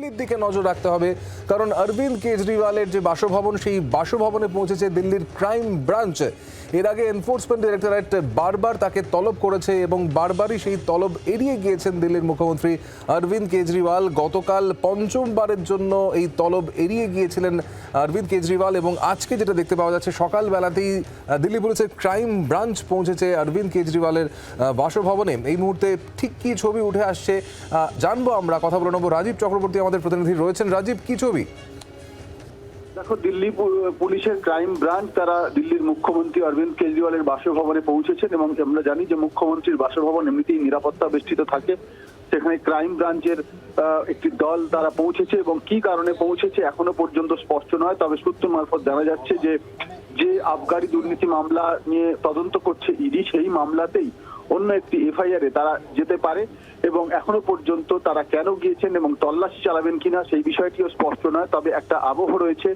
দিল্লির দিকে নজর রাখতে হবে। কারণ অরবিন্দ কেজরিওয়ালের যে বাসভবন, সেই বাসভবনে পৌঁছেছে দিল্লির ক্রাইম ব্রাঞ্চ। এর আগে এনফোর্সমেন্ট ডিরেক্টরেট বারবার তাকে তলব করেছে এবং বারবারই সেই তলব এড়িয়ে গিয়েছেন দিল্লির মুখ্যমন্ত্রী অরবিন্দ কেজরিওয়াল। গতকাল পঞ্চমবারের জন্য এই তলব এড়িয়ে গিয়েছিলেন অরবিন্দ কেজরিওয়াল এবং আজকে যেটা দেখতে পাওয়া যাচ্ছে, সকালবেলাতেই দিল্লি পুলিশের ক্রাইম ব্রাঞ্চ পৌঁছেছে অরবিন্দ কেজরিওয়ালের বাসভবনে। এই মুহূর্তে ঠিক কি ছবি উঠে আসছে জানব আমরা। কথা বলে নেব রাজীব চক্রবর্তী, আমাদের প্রতিনিধি রয়েছেন রাজীব, কি ছবি? দেখো, দিল্লি পুলিশের ক্রাইম ব্রাঞ্চ, তারা দিল্লির মুখ্যমন্ত্রী অরবিন্দ কেজরিওয়ালের বাসভবনে পৌঁছেছেন এবং আমরা জানি যে মুখ্যমন্ত্রীর বাসভবন এমনিতেই নিরাপত্তা বেষ্টিত থাকে। সেখানে ক্রাইম ব্রাঞ্চের একটি দল তারা পৌঁছেছে এবং কি কারণে পৌঁছেছে এখনও পর্যন্ত স্পষ্ট নয়। তবে সূত্র মারফত জানা যাচ্ছে যে যে আবগারি দুর্নীতি মামলা নিয়ে তদন্ত করছে ইডি, সেই মামলাতেই অন্য একটি এফআইআর এ তারা যেতে পারে এবং এখনও পর্যন্ত তারা কেন গিয়েছেন এবং তল্লাশি চালাবেন কিনা সেই বিষয়টিও স্পষ্ট নয়। তবে একটা আবহ রয়েছে।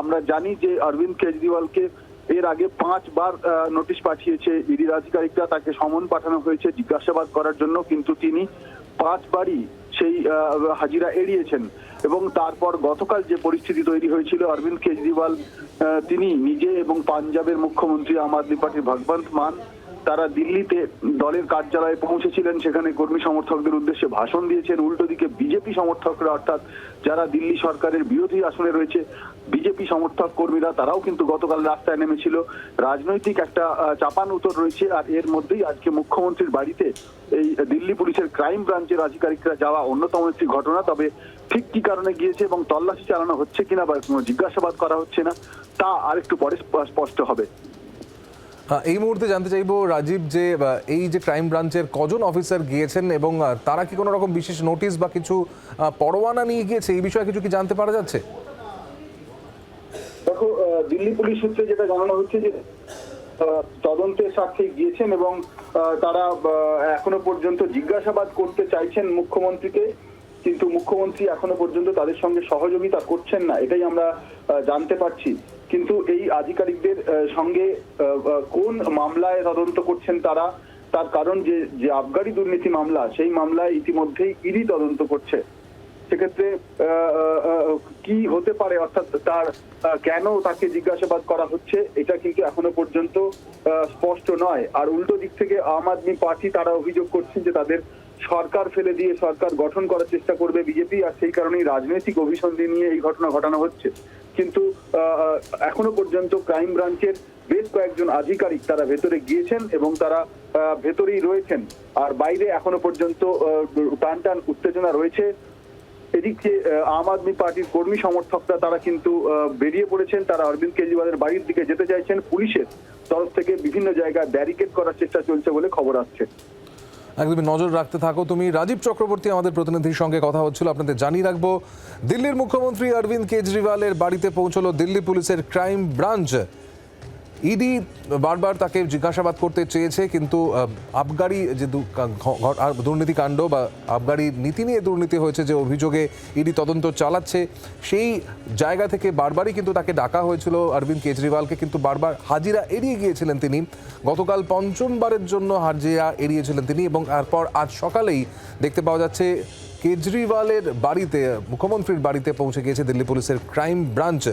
আমরা জানি যে অরবিন্দ কেজরিওয়ালকে এর আগে পাঁচবার নোটিশ পাঠিয়েছে ইডির আধিকারিকরা। তাকে সমন পাঠানো হয়েছে জিজ্ঞাসাবাদ করার জন্য, কিন্তু তিনি পাঁচবারই সেই হাজিরা এড়িয়েছেন। এবং তারপর গতকাল যে পরিস্থিতি তৈরি হয়েছিল, অরবিন্দ কেজরিওয়াল তিনি নিজে এবং পাঞ্জাবের মুখ্যমন্ত্রী আম আদমি পার্টির ভগবন্ত মান তারা দিল্লিতে দলের কার্যালয়ে পৌঁছেছিলেন। সেখানে কর্মী সমর্থকদের উদ্দেশ্যে ভাষণ দিয়েছেন। উল্টো দিকে বিজেপি সমর্থকরা, অর্থাৎ যারা দিল্লি সরকারের বিরোধী আসনে রয়েছে, বিজেপি সমর্থক কর্মীরা, তারাও কিন্তু গতকাল রাস্তায় নেমেছিল। রাজনৈতিক একটা চাপান উত্তর রয়েছে। আর এর মধ্যেই আজকে মুখ্যমন্ত্রীর বাড়িতে এই দিল্লি পুলিশের ক্রাইম ব্রাঞ্চের আধিকারিকরা যাওয়া অন্যতম একটি ঘটনা। তবে ঠিক কি কারণে গিয়েছে এবং তল্লাশি চালানো হচ্ছে কিনা বা কোনো জিজ্ঞাসাবাদ করা হচ্ছে না, তা আরেকটু পরে স্পষ্ট হবে। এই মুহূর্তে জানতে চাইব, রাজীব, যে এই যে ক্রাইম ব্রাঞ্চের কজন অফিসার গিয়েছেন এবং তারা কি কোনো রকম বিশেষ নোটিশ বা কিছু পরোয়ানা নিয়ে গিয়েছে? এই বিষয়ে কিছু কি জানতে পারা যাচ্ছে? দেখো দিল্লি পুলিশ সূত্রে যেটা জানানো হচ্ছে যে তদন্তের স্বার্থে গিয়েছেন এবং তারা এখনও পর্যন্ত জিজ্ঞাসাবাদ করতে চাইছেন মুখ্যমন্ত্রীকে, কিন্তু মুখ্যমন্ত্রী এখনও পর্যন্ত তাদের সঙ্গে সহযোগিতা করছেন না। এটাই আমরা জানতে পারছি। কিন্তু এই আধিকারিকদের সঙ্গে কোন মামলায় তদন্ত করছেন তারা, তার কারণ যে যে আবগারি দুর্নীতি মামলা, সেই মামলায় ইতিমধ্যেই ইডি তদন্ত করছে। সেক্ষেত্রে কি হতে পারে, অর্থাৎ তার কেন তাকে জিজ্ঞাসাবাদ করা হচ্ছে, এটা কিন্তু এখনও পর্যন্ত স্পষ্ট নয়। আর উল্টো দিক থেকে আম আদমি পার্টি তারা অভিযোগ করছেন যে তাদের সরকার ফেলে দিয়ে সরকার গঠন করার চেষ্টা করবে বিজেপি, আর সেই কারণেই রাজনৈতিক অভিসন্ধি নিয়ে এই ঘটনা ঘটানো হচ্ছে। কিন্তু এখনও পর্যন্ত ক্রাইম ব্রাঞ্চের বেশ কয়েকজন আধিকারিক তারা ভেতরে গিয়েছেন এবং তারা ভেতরেই রয়েছেন। আর বাইরে এখনও পর্যন্ত টান টান উত্তেজনা রয়েছে। এদিকে আম আদমি পার্টির কর্মী সমর্থকরা তারা কিন্তু বেরিয়ে পড়েছেন। তারা অরবিন্দ কেজরিওয়ালের বাড়ির দিকে যেতে চাইছেন। পুলিশের তরফ থেকে বিভিন্ন জায়গায় ব্যারিকেড করার চেষ্টা চলছে বলে খবর আসছে। একদমই নজর রাখতে থাকো তুমি। রাজীব চক্রবর্তী আমাদের প্রতিনিধির সঙ্গে কথা হচ্ছিল, আপনাদের জানিয়ে রাখব। দিল্লির মুখ্যমন্ত্রী অরবিন্দ কেজরিওয়ালের বাড়িতে পৌঁছলো দিল্লি পুলিশের ক্রাইম ব্রাঞ্চ। ইডি বারবার তাকে জিজ্ঞাসাবাদ করতে চেয়েছে, কিন্তু আবগারি যে দুর্নীতিকাণ্ড বা আবগারি নীতি নিয়ে দুর্নীতি হয়েছে, যে অভিযোগে ইডি তদন্ত চালাচ্ছে, সেই জায়গা থেকে বারবারই কিন্তু তাকে ডাকা হয়েছিল অরবিন্দ কেজরিওয়ালকে, কিন্তু বারবার হাজিরা এড়িয়ে গিয়েছিলেন তিনি। গতকাল পঞ্চমবারের জন্য হাজিরা এড়িয়েছিলেন তিনি এবং তারপর আজ সকালেই দেখতে পাওয়া যাচ্ছে কেজরিওয়ালের বাড়িতে, মুখ্যমন্ত্রীর বাড়িতে পৌঁছে গিয়েছে দিল্লি পুলিশের ক্রাইম ব্রাঞ্চ।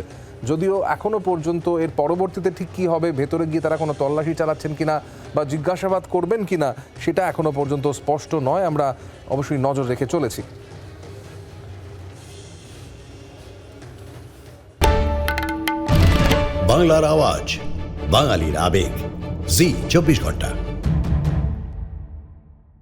যদিও এখনও পর্যন্ত এর পরবর্তীতে ঠিক কি হবে, ভেতরে গিয়ে তারা কোনো তল্লাশি চালাচ্ছেন কিনা বা জিজ্ঞাসাবাদ করবেন কিনা, সেটা এখনও পর্যন্ত স্পষ্ট নয়। আমরা অবশ্যই নজর রেখে চলেছি। বাংলার আওয়াজ, বাঙালির আবেগ। জি, চব্বিশ ঘণ্টা।